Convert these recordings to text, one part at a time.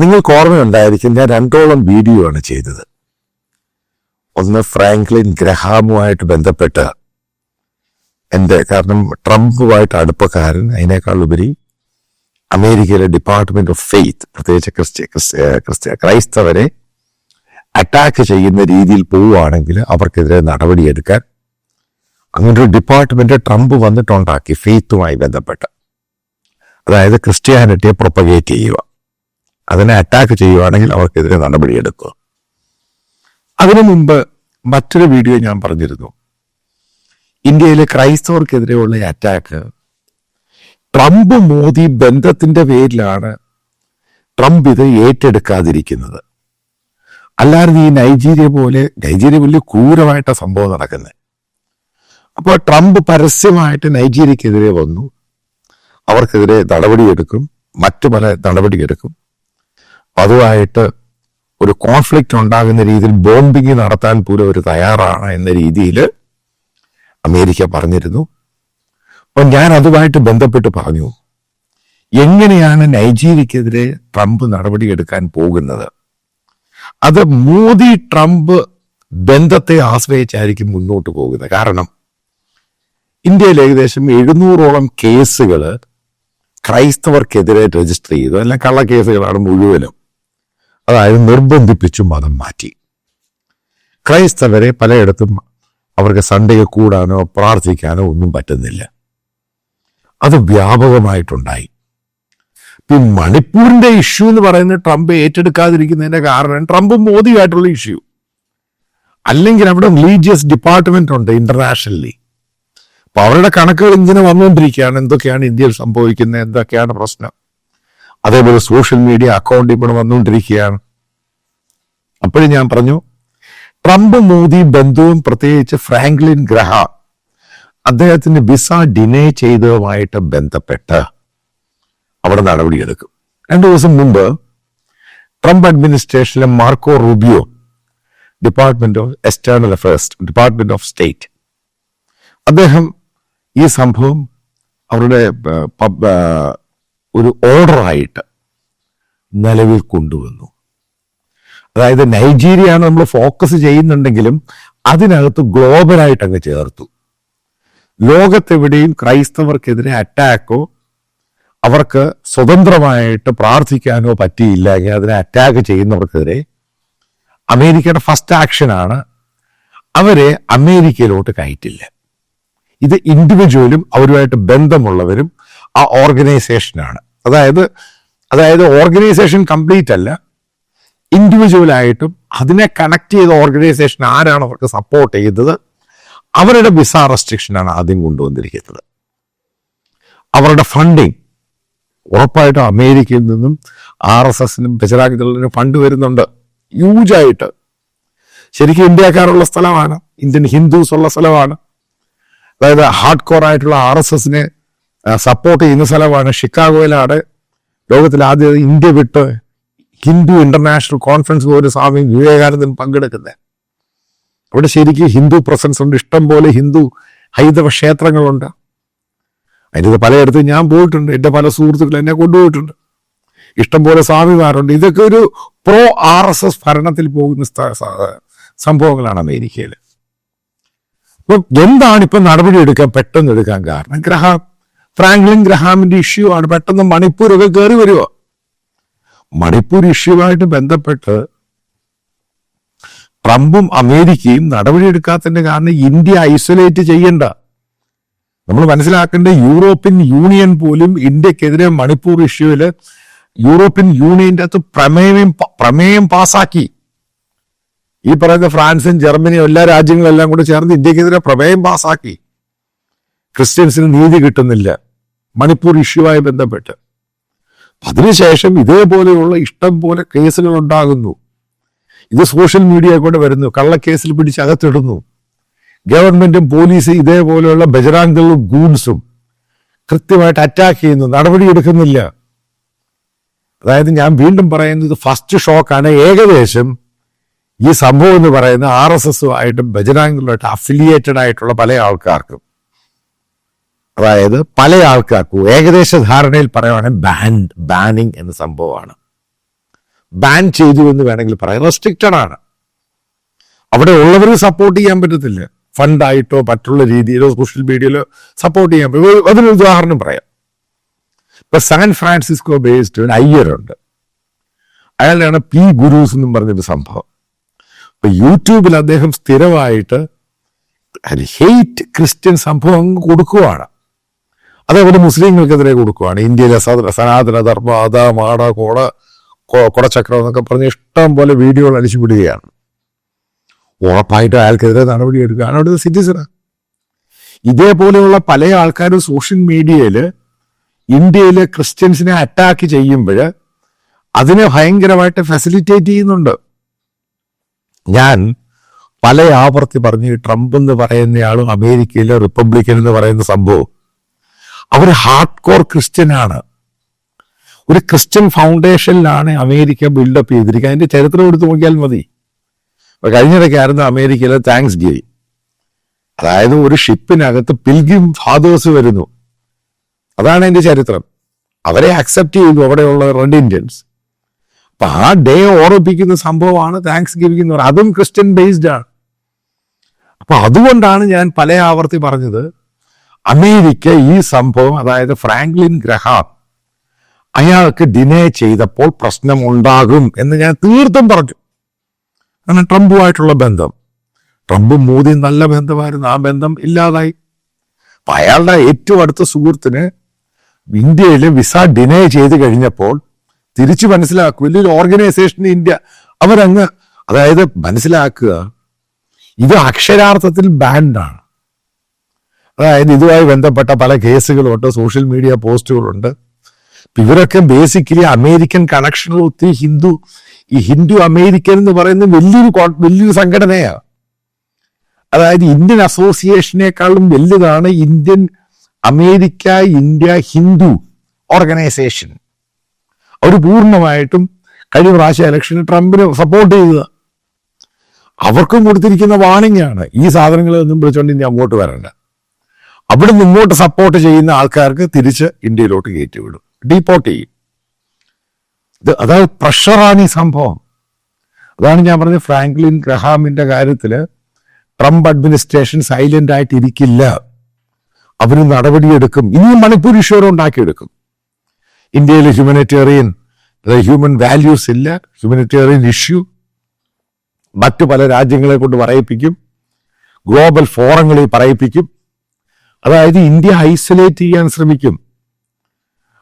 നിങ്ങൾക്ക് ഓർമ്മയുണ്ടായിരിക്കും ഞാൻ രണ്ടോളം വീഡിയോ ആണ് ചെയ്തത്. ഒന്ന് ഫ്രാങ്ക്ലിൻ ഗ്രഹാമുമായിട്ട് ബന്ധപ്പെട്ട് എന്റെ കാരണം ട്രംപുമായിട്ട് അടുപ്പക്കാരൻ അതിനേക്കാൾ ഉപരി അമേരിക്കയിലെ ഡിപ്പാർട്ട്മെന്റ് ഓഫ് ഫെയ്ത്ത് പ്രത്യേകിച്ച് ക്രിസ്ത്യ ക്രിസ്ത്യ ക്രൈസ്തവരെ അറ്റാക്ക് ചെയ്യുന്ന രീതിയിൽ പോവുകയാണെങ്കിൽ അവർക്കെതിരെ നടപടിയെടുക്കാൻ അങ്ങനെ ഒരു ഡിപ്പാർട്ട്മെന്റ് ട്രംപ് വന്നിട്ടുണ്ടാക്കി ഫെയ്ത്തുമായി ബന്ധപ്പെട്ട്. അതായത് ക്രിസ്ത്യാനിറ്റിയെ പ്രൊപ്പഗേറ്റ് ചെയ്യുക. അതിനെ അറ്റാക്ക് ചെയ്യുവാണെങ്കിൽ അവർക്കെതിരെ നടപടിയെടുക്കുക അതിനു മുമ്പ് മറ്റൊരു വീഡിയോ ഞാൻ പറഞ്ഞിരുന്നു. ഇന്ത്യയിലെ ക്രൈസ്തവർക്കെതിരെയുള്ള അറ്റാക്ക് ട്രംപ് മോദി ബന്ധത്തിന്റെ പേരിലാണ് ട്രംപ് ഇത് ഏറ്റെടുക്കാതിരിക്കുന്നത്. അല്ലാതെ ഈ നൈജീരിയ പോലെ നൈജീരിയ വലിയ ക്രൂരമായിട്ട സംഭവം നടക്കുന്നത് അപ്പോൾ ട്രംപ് പരസ്യമായിട്ട് നൈജീരിയക്കെതിരെ വന്നു. അവർക്കെതിരെ നടപടിയെടുക്കും. മറ്റു പല നടപടിയെടുക്കും. അതുമായിട്ട് ഒരു കോൺഫ്ലിക്റ്റ് ഉണ്ടാകുന്ന രീതിയിൽ ബോംബിങ് നടത്താൻ പോലും അവർ തയ്യാറാണ് എന്ന രീതിയിൽ അമേരിക്ക പറഞ്ഞിരുന്നു. അപ്പൊ ഞാൻ അതുമായിട്ട് ബന്ധപ്പെട്ട് പറഞ്ഞു എങ്ങനെയാണ് നൈജീരിയക്കെതിരെ ട്രംപ് നടപടിയെടുക്കാൻ പോകുന്നത്? അത് മോദി ട്രംപ് ബന്ധത്തെ ആശ്രയിച്ചായിരിക്കും മുന്നോട്ട് പോകുന്നത്. കാരണം ഇന്ത്യയിൽ ഏകദേശം എഴുന്നൂറോളം കേസുകൾ ക്രൈസ്തവർക്കെതിരെ രജിസ്റ്റർ ചെയ്തു. അല്ല കള്ള കേസുകളാണ് മുഴുവനും. അതായത് നിർബന്ധിപ്പിച്ചു മതം മാറ്റി. ക്രൈസ്തവരെ പലയിടത്തും അവർക്ക് സൺഡേ കൂടാനോ പ്രാർത്ഥിക്കാനോ ഒന്നും പറ്റുന്നില്ല. അത് വ്യാപകമായിട്ടുണ്ടായി. പിന്നെ മണിപ്പൂരിന്റെ ഇഷ്യൂ എന്ന് പറയുന്നത് ട്രംപ് ഏറ്റെടുക്കാതിരിക്കുന്നതിന്റെ കാരണം ട്രംപ് മോദിയായിട്ടുള്ള ഇഷ്യൂ. അല്ലെങ്കിൽ അവിടെ റിലീജിയസ് ഡിപ്പാർട്ട്മെന്റ് ഉണ്ട് ഇന്റർനാഷണലി അപ്പൊ അവരുടെ കണക്കുകൾ ഇങ്ങനെ വന്നുകൊണ്ടിരിക്കുകയാണ്. എന്തൊക്കെയാണ് ഇന്ത്യയിൽ സംഭവിക്കുന്നത്? എന്തൊക്കെയാണ് പ്രശ്നം? അതേപോലെ സോഷ്യൽ മീഡിയ അക്കൗണ്ട് ഇപ്പോൾ വന്നുകൊണ്ടിരിക്കുകയാണ്. അപ്പോഴും ഞാൻ പറഞ്ഞു ട്രംപ് മോദി ബന്ധവും പ്രത്യേകിച്ച് ഫ്രാങ്ക്ലിൻ ഗ്രഹ അദ്ദേഹത്തിന് വിസ ഡിനേ ചെയ്തതുമായിട്ട് ബന്ധപ്പെട്ട് അവിടെ നടപടിയെടുക്കും. രണ്ടു ദിവസം മുമ്പ് Trump അഡ്മിനിസ്ട്രേഷനിലെ Marco Rubio department of external affairs department of state അദ്ദേഹം ഈ സംഭവം അവരുടെ ഒരു ഓർഡറായിട്ട് നിലവിൽ കൊണ്ടുവന്നു. അതായത് നൈജീരിയയാണ് നമ്മൾ ഫോക്കസ് ചെയ്യുന്നുണ്ടെങ്കിലും അതിനകത്ത് ഗ്ലോബലായിട്ട് അങ്ങ് ചേർത്തു. ലോകത്തെവിടെയും ക്രൈസ്തവർക്കെതിരെ അറ്റാക്കോ അവർക്ക് സ്വതന്ത്രമായിട്ട് പ്രാർത്ഥിക്കാനോ പറ്റിയില്ല. അതിനെ അറ്റാക്ക് ചെയ്യുന്നവർക്കെതിരെ അമേരിക്കയുടെ ഫസ്റ്റ് ആക്ഷനാണ് അവരെ അമേരിക്കയിലോട്ട് കയറ്റില്ല. ഇത് ഇൻഡിവിജ്വലും അവരുമായിട്ട് ബന്ധമുള്ളവരും ആ ഓർഗനൈസേഷനാണ് അതായത് അതായത് ഓർഗനൈസേഷൻ കംപ്ലീറ്റ് അല്ല. ഇൻഡിവിജ്വലായിട്ടും അതിനെ കണക്ട് ചെയ്ത ഓർഗനൈസേഷൻ ആരാണ് അവർക്ക് സപ്പോർട്ട് ചെയ്തത് അവരുടെ വിസ റെസ്ട്രിക്ഷനാണ് ആദ്യം കൊണ്ടുവന്നിരിക്കുന്നത്. അവരുടെ ഫണ്ടിങ് ഉറപ്പായിട്ടും അമേരിക്കയിൽ നിന്നും ആർ എസ് എസിനും ബജറാഗിനും ഫണ്ട് വരുന്നുണ്ട്. ഹ്യൂജായിട്ട് ശരിക്കും ഇന്ത്യക്കാരുള്ള സ്ഥലമാണ്. ഇന്ത്യൻ ഹിന്ദുസ് ഉള്ള സ്ഥലമാണ്. അതായത് ഹാർഡ് കോർ ആയിട്ടുള്ള ആർ എസ് എസിനെ സപ്പോർട്ട് ചെയ്യുന്ന സ്ഥലമാണ് ഷിക്കാഗോയിലാണ്. ലോകത്തിൽ ആദ്യം ഇന്ത്യ വിട്ട് ഹിന്ദു ഇന്റർനാഷണൽ കോൺഫറൻസ് പോലെ സ്വാമി വിവേകാനന്ദൻ പങ്കെടുക്കുന്നത്. അവിടെ ശരിക്കും ഹിന്ദു പ്രസൻസ് ഉണ്ട്. ഇഷ്ടം പോലെ ഹിന്ദു ഹൈന്ദവ ക്ഷേത്രങ്ങളുണ്ട്. അതിന്റെ പലയിടത്തും ഞാൻ പോയിട്ടുണ്ട്. എന്റെ പല സുഹൃത്തുക്കൾ എന്നെ കൊണ്ടുപോയിട്ടുണ്ട്. ഇഷ്ടം പോലെ സ്വാമിമാരുണ്ട്. ഇതൊക്കെ ഒരു പ്രോ ആർ എസ് എസ് ഭരണത്തിൽ പോകുന്ന സംഭവങ്ങളാണ് അമേരിക്കയിൽ അപ്പൊ എന്താണ് ഇപ്പൊ നടപടി എടുക്കാൻ പെട്ടെന്ന് എടുക്കാൻ കാരണം? ഗ്രഹാം ഫ്രാങ്ക്ലിൻ ഗ്രഹാമിന്റെ ഇഷ്യൂ ആണ്. പെട്ടെന്ന് മണിപ്പൂരൊക്കെ കയറി വരുമോ മണിപ്പൂർ ഇഷ്യൂവായിട്ട് ബന്ധപ്പെട്ട് ട്രംപും അമേരിക്കയും നടപടിയെടുക്കാത്തതിന്റെ കാരണം ഇന്ത്യ ഐസൊലേറ്റ് ചെയ്യണ്ട. നമ്മൾ മനസ്സിലാക്കേണ്ട യൂറോപ്യൻ യൂണിയൻ പോലും ഇന്ത്യക്കെതിരെ മണിപ്പൂർ ഇഷ്യൂവിൽ യൂറോപ്യൻ യൂണിയന്റെ അകത്ത് പ്രമേയം പ്രമേയം പാസാക്കി. ഈ പറയുന്ന ഫ്രാൻസും ജർമ്മനിയും എല്ലാ രാജ്യങ്ങളും എല്ലാം കൂടെ ചേർന്ന് ഇന്ത്യക്കെതിരെ പ്രമേയം പാസാക്കി. ക്രിസ്ത്യൻസിന് നീതി കിട്ടുന്നില്ല. മണിപ്പൂർ ഇഷ്യൂവായി ബന്ധപ്പെട്ട്. അതിനുശേഷം ഇതേപോലെയുള്ള ഇഷ്ടം പോലെ കേസുകൾ ഉണ്ടാകുന്നു. ഇത് സോഷ്യൽ മീഡിയ കൂടെ വരുന്നു. കള്ളക്കേസിൽ പിടിച്ച് അകത്തിടുന്നു. ഗവൺമെന്റും പോലീസും ഇതേപോലെയുള്ള ബജറാങ്കളും ഗൂൺസും കൃത്യമായിട്ട് അറ്റാക്ക് ചെയ്യുന്നു. നടപടിയെടുക്കുന്നില്ല അതായത് ഞാൻ വീണ്ടും പറയുന്നത് ഫസ്റ്റ് ഷോക്കാണ് ഏകദേശം ഈ സംഭവം എന്ന് പറയുന്ന ആർ എസ് എസുമായിട്ടും ബജറാങ്കളുമായിട്ട് അഫിലിയേറ്റഡ് ആയിട്ടുള്ള പല ആൾക്കാർക്കും. അതായത് പല ആൾക്കാർക്കും ഏകദേശ ധാരണയിൽ പറയുവാണെങ്കിൽ ബാൻ ബാനിങ് എന്ന സംഭവമാണ്. ബാൻ ചെയ്തു എന്ന് വേണമെങ്കിൽ പറയാം. റെസ്ട്രിക്റ്റഡ് ആണ്. അവിടെ ഉള്ളവർ സപ്പോർട്ട് ചെയ്യാൻ പറ്റത്തില്ല. ഫണ്ടായിട്ടോ മറ്റുള്ള രീതിയിലോ സോഷ്യൽ മീഡിയയിലോ സപ്പോർട്ട് ചെയ്യാൻ പറ്റും അതിനൊരു ഉദാഹരണം പറയാം. ഇപ്പൊ സാൻ ഫ്രാൻസിസ്കോ ബേസ്ഡ് ഒരു അയ്യരുണ്ട് അയാളാണ് പി ഗുരൂസ് എന്നും പറഞ്ഞൊരു സംഭവം. ഇപ്പൊ യൂട്യൂബിൽ അദ്ദേഹം സ്ഥിരമായിട്ട് ഹെയ്റ്റ് ക്രിസ്ത്യൻ സംഭവം കൊടുക്കുവാണ്. അതേപോലെ മുസ്ലിങ്ങൾക്കെതിരെ കൊടുക്കുവാണ്. ഇന്ത്യയിലെ സനാതന ധർമ്മ അത മാട കോട കൊടച്ചക്രം എന്നൊക്കെ പറഞ്ഞ് ഇഷ്ടം പോലെ വീഡിയോകൾ അടിച്ചു ഉറപ്പായിട്ട് അയാൾക്കെതിരെ നടപടിയെടുക്കുക അവിടുത്തെ സിറ്റിസണാണ് ഇതേപോലെയുള്ള പല ആൾക്കാരും സോഷ്യൽ മീഡിയയിൽ ഇന്ത്യയിലെ ക്രിസ്ത്യൻസിനെ അറ്റാക്ക് ചെയ്യുമ്പോൾ അതിനെ ഭയങ്കരമായിട്ട് ഫെസിലിറ്റേറ്റ് ചെയ്യുന്നുണ്ട്. ഞാൻ പല ആവർത്തി പറഞ്ഞ് ട്രംപ് എന്ന് പറയുന്നയാളും അമേരിക്കയിലെ റിപ്പബ്ലിക്കൻ എന്ന് പറയുന്ന സംഭവം അവർ ഹാർഡ് കോർ ക്രിസ്ത്യനാണ്. ഒരു ക്രിസ്ത്യൻ ഫൗണ്ടേഷനിലാണ് അമേരിക്ക ബിൽഡപ്പ് ചെയ്തിരിക്കുക അതിന്റെ ചരിത്രം എടുത്ത് നോക്കിയാൽ മതി. ഇപ്പൊ കഴിഞ്ഞിടയ്ക്കായിരുന്നു അമേരിക്കയിലെ താങ്ക്സ് ഗിവിംഗ് അതായത് ഒരു ഷിപ്പിനകത്ത് പിൽഗ്രിം ഫാദേഴ്സ് വരുന്നു. അതാണ് അതിന്റെ ചരിത്രം. അവരെ അക്സെപ്റ്റ് ചെയ്തു അവിടെയുള്ള റെഡ് ഇന്ത്യൻസ്. അപ്പൊ ആ ഡേ ഓർമ്മിപ്പിക്കുന്ന സംഭവമാണ് താങ്ക്സ് ഗിവിംഗ് എന്ന് പറയുന്നത്. അതും ക്രിസ്ത്യൻ ബേസ്ഡ് ആണ്. അപ്പൊ അതുകൊണ്ടാണ് ഞാൻ പല ആവർത്തി പറഞ്ഞത്. അമേരിക്ക ഈ സംഭവം അതായത് ഫ്രാങ്ക്ലിൻ ഗ്രഹാം അയാൾക്ക് ഡിനേ ചെയ്തപ്പോൾ പ്രശ്നം ഉണ്ടാകും എന്ന് ഞാൻ തീർത്തും പറഞ്ഞു. അങ്ങനെ ട്രംപുമായിട്ടുള്ള ബന്ധം. ട്രംപും മോദിയും നല്ല ബന്ധമായിരുന്നു. ആ ബന്ധം ഇല്ലാതായി. അപ്പൊ അയാളുടെ ഏറ്റവും അടുത്ത സുഹൃത്തിന് ഇന്ത്യയിൽ വിസ ഡിനേ ചെയ്ത് കഴിഞ്ഞപ്പോൾ തിരിച്ചു മനസ്സിലാക്കുക വലിയൊരു ഓർഗനൈസേഷൻ ഇന്ത്യ. അവരങ്ങ് അതായത് മനസ്സിലാക്കുക ഇത് അക്ഷരാർത്ഥത്തിൽ ബാൻഡാണ്. അതായത് ഇതുമായി ബന്ധപ്പെട്ട പല കേസുകളുണ്ട് സോഷ്യൽ മീഡിയ പോസ്റ്റുകളുണ്ട്. ഇവരൊക്കെ ബേസിക്കലി അമേരിക്കൻ കണക്ഷനിൽ ഒത്തിരി ഹിന്ദു ഈ ഹിന്ദു അമേരിക്കൻ എന്ന് പറയുന്ന വലിയൊരു വലിയൊരു സംഘടനയാണ് അതായത് ഇന്ത്യൻ അസോസിയേഷനേക്കാളും വലുതാണ് Indian America India Hindu organisation അവർ പൂർണമായിട്ടും കഴിഞ്ഞ പ്രാവശ്യം ഇലക്ഷന് ട്രംപിന് സപ്പോർട്ട് ചെയ്തത്. അവർക്കും കൊടുത്തിരിക്കുന്ന വാണിംഗ് ആണ്. ഈ സാധനങ്ങളൊന്നും വിളിച്ചുകൊണ്ട് ഇനി അങ്ങോട്ട് വരണ്ട. അവിടെ നിന്ന് ഇങ്ങോട്ട് സപ്പോർട്ട് ചെയ്യുന്ന ആൾക്കാർക്ക് തിരിച്ച് ഇന്ത്യയിലോട്ട് കയറ്റി വിടും. ഡീപ്പോർട്ട് ചെയ്യും. ഇത് അതായത് പ്രഷറാണ് ഈ സംഭവം. അതാണ് ഞാൻ പറഞ്ഞത് ഫ്രാങ്ക്ലിൻ ഗ്രഹാമിന്റെ കാര്യത്തിൽ ട്രംപ് അഡ്മിനിസ്ട്രേഷൻ സൈലന്റ് ആയിട്ട് ഇരിക്കില്ല അവർ നടപടിയെടുക്കും. ഇനിയും മണിപ്പൂർ ഇഷ്യൂ ഉണ്ടാക്കിയെടുക്കും. ഇന്ത്യയിൽ ഹ്യൂമനിറ്റേറിയൻ ഹ്യൂമൻ വാല്യൂസ് ഇല്ല. ഹ്യൂമനിറ്റേറിയൻ ഇഷ്യൂ മറ്റു പല രാജ്യങ്ങളെ കൊണ്ട് പറയിപ്പിക്കും. ഗ്ലോബൽ ഫോറങ്ങളിൽ പറയിപ്പിക്കും. അതായത് ഇന്ത്യ ഐസൊലേറ്റ് ചെയ്യാൻ ശ്രമിക്കും.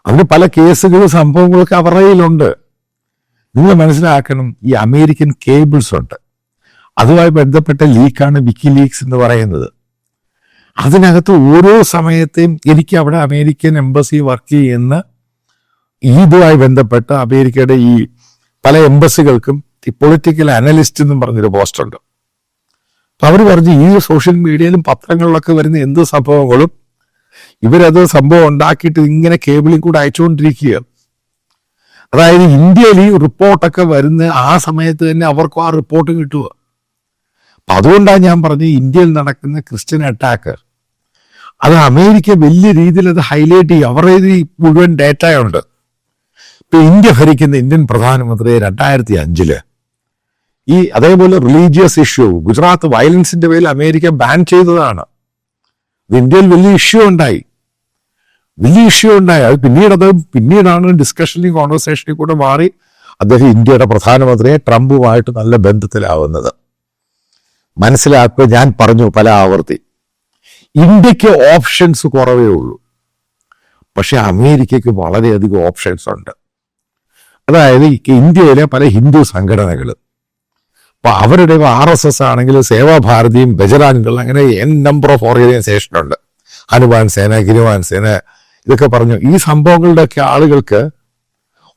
അതിന് പല കേസുകളും സംഭവങ്ങളൊക്കെ അവരുടെ കയ്യിലുണ്ട്. നിങ്ങൾ മനസ്സിലാക്കണം ഈ അമേരിക്കൻ കേബിൾസ് ഉണ്ട്. അതുമായി ബന്ധപ്പെട്ട ലീക്കാണ് വിക്കി ലീക്സ് എന്ന് പറയുന്നത്. അതിനകത്ത് ഓരോ സമയത്തെയും എനിക്ക് അവിടെ അമേരിക്കൻ എംബസി വർക്ക് ചെയ്യുന്ന ഇതുമായി ബന്ധപ്പെട്ട അമേരിക്കയുടെ ഈ പല എംബസികൾക്കും ഈ പൊളിറ്റിക്കൽ അനലിസ്റ്റ് എന്നും പറഞ്ഞൊരു പോസ്റ്റ് ഉണ്ട്. അപ്പൊ അവർ പറഞ്ഞു ഈ സോഷ്യൽ മീഡിയയിലും പത്രങ്ങളിലൊക്കെ വരുന്ന എന്ത് സംഭവങ്ങളും ഇവരത് സംഭവം ഉണ്ടാക്കിയിട്ട് ഇങ്ങനെ കേബിളിൽ കൂടെ അയച്ചുകൊണ്ടിരിക്കുക. അതായത് ഇന്ത്യയിൽ ഈ റിപ്പോർട്ടൊക്കെ വരുന്ന ആ സമയത്ത് തന്നെ അവർക്കും ആ റിപ്പോർട്ട് കിട്ടുക. അപ്പൊ അതുകൊണ്ടാണ് ഞാൻ പറഞ്ഞത് ഇന്ത്യയിൽ നടക്കുന്ന ക്രിസ്ത്യൻ അറ്റാക്ക്. അത് അമേരിക്ക വലിയ രീതിയിൽ അത് ഹൈലൈറ്റ് ചെയ്യും അവരുടെ ഇതിൽ മുഴുവൻ ഡേറ്റയുണ്ട്. ഇപ്പൊ ഇന്ത്യ ഭരിക്കുന്ന ഇന്ത്യൻ പ്രധാനമന്ത്രി രണ്ടായിരത്തി അഞ്ചിൽ ഈ അതേപോലെ റിലീജിയസ് ഇഷ്യൂ ഗുജറാത്ത് വയലൻസിന്റെ പേരിൽ അമേരിക്ക ബാൻ ചെയ്തതാണ്. ഇന്ത്യയിൽ വലിയ ഇഷ്യൂ ഉണ്ടായി. വലിയ ഇഷ്യൂ ഉണ്ടായി. അത് പിന്നീട് അത് പിന്നീടാണ് ഡിസ്കഷനിൽ കോൺവെർസേഷനിൽ കൂടെ മാറി അദ്ദേഹം ഇന്ത്യയുടെ പ്രധാനമന്ത്രിയെ ട്രംപുമായിട്ട് നല്ല ബന്ധത്തിലാവുന്നത്. മനസ്സിലാക്കുക ഞാൻ പറഞ്ഞു പല ആവർത്തി. ഇന്ത്യയ്ക്ക് ഓപ്ഷൻസ് കുറവേ ഉള്ളൂ. പക്ഷെ അമേരിക്കയ്ക്ക് വളരെയധികം ഓപ്ഷൻസ് ഉണ്ട്. അതായത് ഇന്ത്യയിലെ പല ഹിന്ദു സംഘടനകൾ അപ്പൊ അവരുടെ ആർ എസ് എസ് ആണെങ്കിലും സേവാഭാരതിയും ബജറാങ്കൾ അങ്ങനെ എൻ നമ്പർ ഓഫ് ഓർഗനൈസേഷൻ ഉണ്ട്. ഹനുമാൻ സേന ഗിരുവാൻ സേന ഇതൊക്കെ പറഞ്ഞു. ഈ സംഭവങ്ങളുടെയൊക്കെ ആളുകൾക്ക്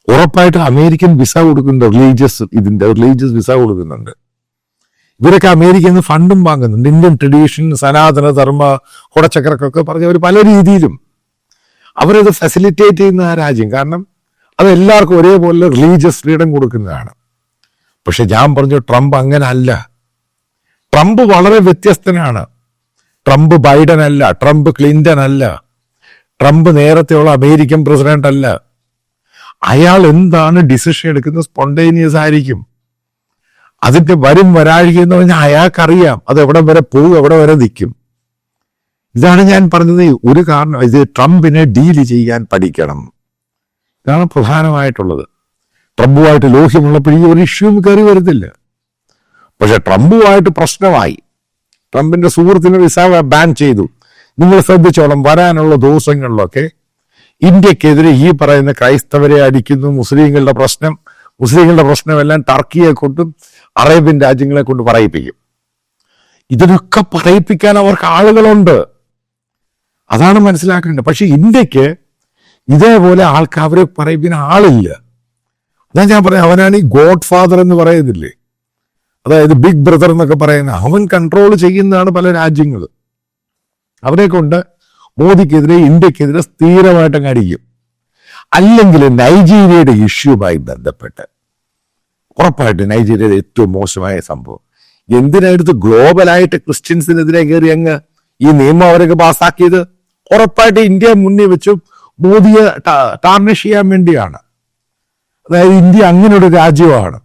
ഉറപ്പായിട്ട് അമേരിക്കൻ വിസ കൊടുക്കുന്നുണ്ട് റിലീജിയസ് ഇതിന്റെ റിലീജിയസ് വിസ കൊടുക്കുന്നുണ്ട്. ഇവരൊക്കെ അമേരിക്കയിൽ നിന്ന് ഫണ്ടും വാങ്ങുന്നുണ്ട്. ഇന്ത്യൻ ട്രഡീഷൻ സനാതന ധർമ്മ കുടച്ചക്രക്കൊക്കെ പറഞ്ഞ അവർ പല രീതിയിലും അവരത് ഫെസിലിറ്റേറ്റ് ചെയ്യുന്ന ആ രാജ്യം. കാരണം അത് എല്ലാവർക്കും ഒരേപോലെ റിലീജിയസ് ഫ്രീഡം കൊടുക്കുന്നതാണ്. പക്ഷെ ഞാൻ പറഞ്ഞു ട്രംപ് അങ്ങനെ അല്ല ട്രംപ് വളരെ വ്യത്യസ്തനാണ്. ട്രംപ് ബൈഡൻ അല്ല ട്രംപ് ക്ലിന്റൺ അല്ല ട്രംപ് നേരത്തെയുള്ള അമേരിക്കൻ പ്രസിഡന്റ് അല്ല അയാൾ എന്താണ് ഡിസിഷൻ എടുക്കുന്നത്? സ്പോണ്ടേനിയസ് ആയിരിക്കും. അതിന്റെ വരും വരാഴിക എന്ന് പറഞ്ഞാൽ അയാൾക്കറിയാം. അത് എവിടെ വരെ പോകും എവിടെ വരെ നിൽക്കും. ഇതാണ് ഞാൻ പറഞ്ഞത്. ഒരു കാരണം ഇത് ട്രംപിനെ ഡീൽ ചെയ്യാൻ പഠിക്കണം. ഇതാണ് പ്രധാനമായിട്ടുള്ളത്. ട്രംപുമായിട്ട് ലോഹ്യമുള്ളപ്പോഴേ ഒരു ഇഷ്യൂവും കയറി വരത്തില്ല. പക്ഷെ ട്രംപുമായിട്ട് പ്രശ്നമായി. ട്രംപിന്റെ സുഹൃത്തിന് വിസ ബാൻ ചെയ്തു. നിങ്ങൾ ശ്രദ്ധിച്ചോളം വരാനുള്ള ദിവസങ്ങളിലൊക്കെ ഇന്ത്യക്കെതിരെ ഈ പറയുന്ന ക്രൈസ്തവരെ അടിക്കുന്നു മുസ്ലിങ്ങളുടെ പ്രശ്നം മുസ്ലിങ്ങളുടെ പ്രശ്നമെല്ലാം ടർക്കിയെ കൊണ്ടും അറേബ്യൻ രാജ്യങ്ങളെ കൊണ്ട് പറയിപ്പിക്കും. ഇതിനൊക്കെ പറയിപ്പിക്കാൻ അവർക്ക് ആളുകളുണ്ട്. അതാണ് മനസ്സിലാക്കേണ്ടത്. പക്ഷെ ഇന്ത്യയ്ക്ക് ഇതേപോലെ ആൾക്കാർ അവരെ പറയിപ്പിക്കുന്ന ആളില്ല. അതാ ഞാൻ പറയാം അവനാണ് ഈ ഗോഡ് ഫാദർ എന്ന് പറയുന്നില്ലേ അതായത് ബിഗ് ബ്രദർ എന്നൊക്കെ പറയുന്ന അവൻ കൺട്രോൾ ചെയ്യുന്നതാണ് പല രാജ്യങ്ങൾ അവരെ കൊണ്ട് മോദിക്കെതിരെ ഇന്ത്യക്കെതിരെ സ്ഥിരമായിട്ട് അടിക്കും. അല്ലെങ്കിൽ നൈജീരിയയുടെ ഇഷ്യൂമായി ബന്ധപ്പെട്ട്. ഉറപ്പായിട്ട് നൈജീരിയയുടെ ഏറ്റവും മോശമായ സംഭവം. എന്തിനായിട്ട് ഗ്ലോബലായിട്ട് ക്രിസ്ത്യൻസിനെതിരെ കയറി അങ്ങ് ഈ നിയമം അവരൊക്കെ പാസ്സാക്കിയത് ഉറപ്പായിട്ട് ഇന്ത്യ മുന്നിൽ വെച്ച് മോദിയെ ടാർണിഷ് ചെയ്യാൻ വേണ്ടിയാണ്. അതായത് ഇന്ത്യ അങ്ങനെ ഒരു രാജ്യമാണ്.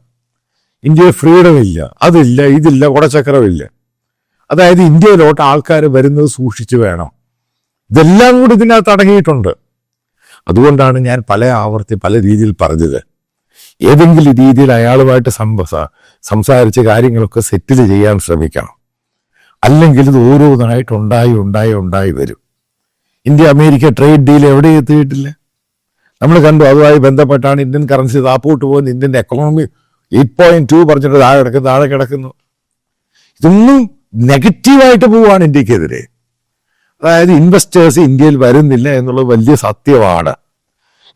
ഇന്ത്യയിൽ ഫ്രീഡം ഇല്ല. അതില്ല ഇതില്ല കുടച്ചക്രമില്ല അതായത് ഇന്ത്യയിലോട്ട് ആൾക്കാർ വരുന്നത് സൂക്ഷിച്ചു വേണം. ഇതെല്ലാം കൂടി ഇതിനകത്ത് അടങ്ങിയിട്ടുണ്ട്. അതുകൊണ്ടാണ് ഞാൻ പല ആവർത്തി പല രീതിയിൽ പറഞ്ഞത്. ഏതെങ്കിലും രീതിയിൽ അയാളുമായിട്ട് സംസാരിച്ച് കാര്യങ്ങളൊക്കെ സെറ്റിൽ ചെയ്യാൻ ശ്രമിക്കണം. അല്ലെങ്കിൽ ഇത് ഓരോന്നായിട്ട് ഉണ്ടായി ഉണ്ടായി ഉണ്ടായി വരും. ഇന്ത്യ അമേരിക്ക ട്രേഡ് ഡീൽ എവിടെ എത്തിയിട്ടില്ല? നമ്മൾ കണ്ടു അതുമായി ബന്ധപ്പെട്ടാണ് ഇന്ത്യൻ കറൻസി താപ്പോട്ട് പോകുന്നത്. Indian economy eight point two പറഞ്ഞിട്ട് താഴെ കിടക്കുന്നു താഴെ കിടക്കുന്നു. ഇതൊന്നും നെഗറ്റീവായിട്ട് പോവുകയാണ് ഇന്ത്യക്കെതിരെ. അതായത് ഇൻവെസ്റ്റേഴ്സ് ഇന്ത്യയിൽ വരുന്നില്ല എന്നുള്ളത് വലിയ സത്യമാണ്.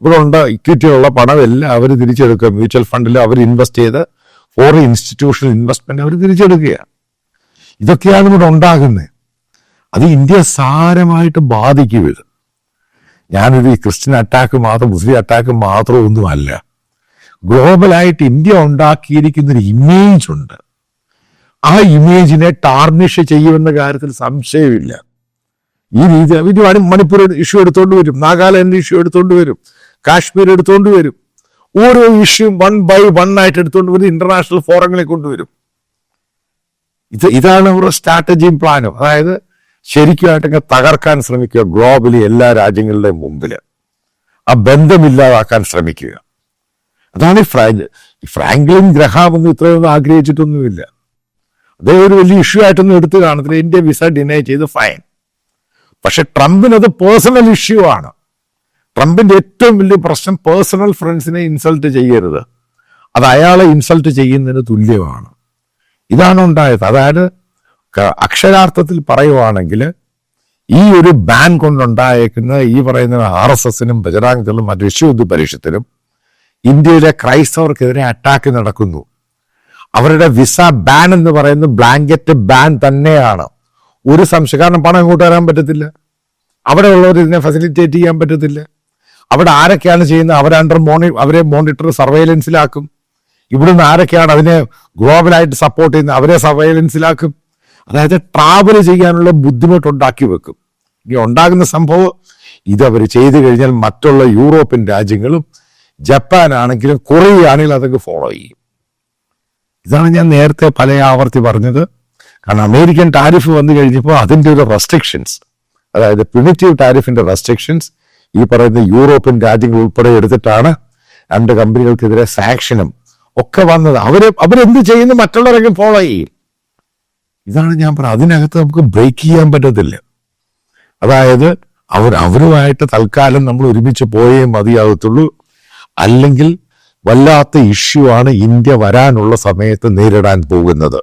ഇവിടെ ഉണ്ട് ഇക്വിറ്റിയുള്ള പണം എല്ലാം അവർ തിരിച്ചെടുക്കുക. മ്യൂച്വൽ ഫണ്ടിൽ അവർ ഇൻവെസ്റ്റ് ചെയ്ത് ഫോറിൻ ഇൻസ്റ്റിറ്റ്യൂഷണൽ ഇൻവെസ്റ്റ്മെന്റ് അവർ തിരിച്ചെടുക്കുകയാണ് ഇതൊക്കെയാണ് ഇവിടെ ഉണ്ടാകുന്നത്. അത് ഇന്ത്യ സാരമായിട്ട് ബാധിക്കും ഇത്. ഞാനൊരു ക്രിസ്ത്യൻ അറ്റാക്ക് മാത്രം മുസ്ലിം അറ്റാക്ക് മാത്രം ഒന്നുമല്ല. ഗ്ലോബലായിട്ട് ഇന്ത്യ ഉണ്ടാക്കിയിരിക്കുന്ന ഒരു ഇമേജ് ഉണ്ട്. ആ ഇമേജിനെ ടാർണിഷ് ചെയ്യുമെന്ന കാര്യത്തിൽ സംശയമില്ല. ഈ രീതി ഇത് മണിപ്പൂർ ഇഷ്യൂ എടുത്തോണ്ട് വരും നാഗാലാൻഡ് ഇഷ്യൂ എടുത്തോണ്ട് വരും കാശ്മീർ എടുത്തോണ്ട് വരും. ഓരോ ഇഷ്യൂ വൺ ബൈ വൺ ആയിട്ട് എടുത്തോണ്ട് വരും ഇന്റർനാഷണൽ ഫോറങ്ങളിൽ കൊണ്ടുവരും. ഇത് ഇതാണ് അവരുടെ സ്ട്രാറ്റജിയും പ്ലാനും അതായത് ശരിക്കുമായിട്ടൊക്കെ തകർക്കാൻ ശ്രമിക്കുക ഗ്ലോബലി എല്ലാ രാജ്യങ്ങളുടെയും മുമ്പിൽ ആ ബന്ധമില്ലാതാക്കാൻ ശ്രമിക്കുക. അതാണ് ഈ ഫ്രാങ്ക് ഫ്രാങ്ക്ലിൻ ഗ്രഹാം ഒന്നും ഇത്രയൊന്നും ആഗ്രഹിച്ചിട്ടൊന്നുമില്ല. അതേ ഒരു വലിയ ഇഷ്യൂ ആയിട്ടൊന്നും എടുത്തു കാണത്തില്ല. ഇന്ത്യ വിസ ഡിനൈ ചെയ്ത് ഫൈൻ പക്ഷെ ട്രംപിനത് പേഴ്സണൽ ഇഷ്യൂ ആണ്. ട്രംപിന്റെ ഏറ്റവും വലിയ പ്രശ്നം പേഴ്സണൽ ഫ്രണ്ട്സിനെ ഇൻസൾട്ട് ചെയ്യരുത്. അത് അയാളെ ഇൻസൾട്ട് ചെയ്യുന്നതിന് തുല്യമാണ്. ഇതാണ് ഉണ്ടായത്. അതായത് അക്ഷരാർത്ഥത്തിൽ പറയുവാണെങ്കിൽ ഈ ഒരു ബാൻ കൊണ്ടുണ്ടായേക്കുന്ന ഈ പറയുന്ന ആർ എസ് എസിനും ബജറാംഗിലും മറ്റു വിശ്വയുദ്ധ പരിഷത്തിനും ഇന്ത്യയിലെ ക്രൈസ്തവർക്കെതിരെ അറ്റാക്ക് നടക്കുന്നു. അവരുടെ വിസ ബാൻ എന്ന് പറയുന്ന ബ്ലാങ്കറ്റ് ബാൻ തന്നെയാണ്. ഒരു സംശയം കാരണം പണം ഇങ്ങോട്ട് വരാൻ പറ്റത്തില്ല? അവിടെ ഉള്ളവർ ഇതിനെ ഫെസിലിറ്റേറ്റ് ചെയ്യാൻ പറ്റത്തില്ല. അവിടെ ആരൊക്കെയാണ് ചെയ്യുന്നത്? അവർ അണ്ടർ മോണി അവരെ മോണിറ്റർ സർവൈലൻസിലാക്കും ഇവിടുന്ന് ആരൊക്കെയാണ് അതിനെ ഗ്ലോബലായിട്ട് സപ്പോർട്ട് ചെയ്യുന്നത്? അവരെ സർവൈലൻസിലാക്കും അതായത് ട്രാവൽ ചെയ്യാനുള്ള ബുദ്ധിമുട്ടുണ്ടാക്കി വെക്കും. ഈ ഉണ്ടാകുന്ന സംഭവം ഇത് അവർ ചെയ്തു കഴിഞ്ഞാൽ മറ്റുള്ള യൂറോപ്യൻ രാജ്യങ്ങളും ജപ്പാൻ ആണെങ്കിലും കൊറിയ ആണെങ്കിലും അതൊക്കെ ഫോളോ ചെയ്യും. ഇതാണ് ഞാൻ നേരത്തെ പല ആവർത്തി പറഞ്ഞത്. കാരണം അമേരിക്കൻ ടാരിഫ് വന്നു കഴിഞ്ഞപ്പോൾ അതിന്റെ ഒരു റെസ്ട്രിക്ഷൻസ് അതായത് പ്രിമിറ്റീവ് ടാരിഫിന്റെ റെസ്ട്രിക്ഷൻസ് ഈ പറയുന്ന യൂറോപ്യൻ രാജ്യങ്ങൾ ഉൾപ്പെടെ എടുത്തിട്ടാണ് രണ്ട് കമ്പനികൾക്കെതിരെ സാക്ഷനും ഒക്കെ വന്നത്. അവർ അവരെന്ത് ചെയ്യുന്നു? മറ്റുള്ളവരെങ്കിലും ഫോളോ ചെയ്യും ഇതാണ് ഞാൻ പറഞ്ഞത്. അതിനകത്ത് നമുക്ക് ബ്രേക്ക് ചെയ്യാൻ പറ്റത്തില്ല. അതായത് അവർ അവരുമായിട്ട് തൽക്കാലം നമ്മൾ ഒരുമിച്ച് പോയേ മതിയാകത്തുള്ളൂ. അല്ലെങ്കിൽ വല്ലാത്ത ഇഷ്യൂ ആണ് ഇന്ത്യ വരാനുള്ള സമയത്ത് നേരിടാൻ പോകുന്നത്.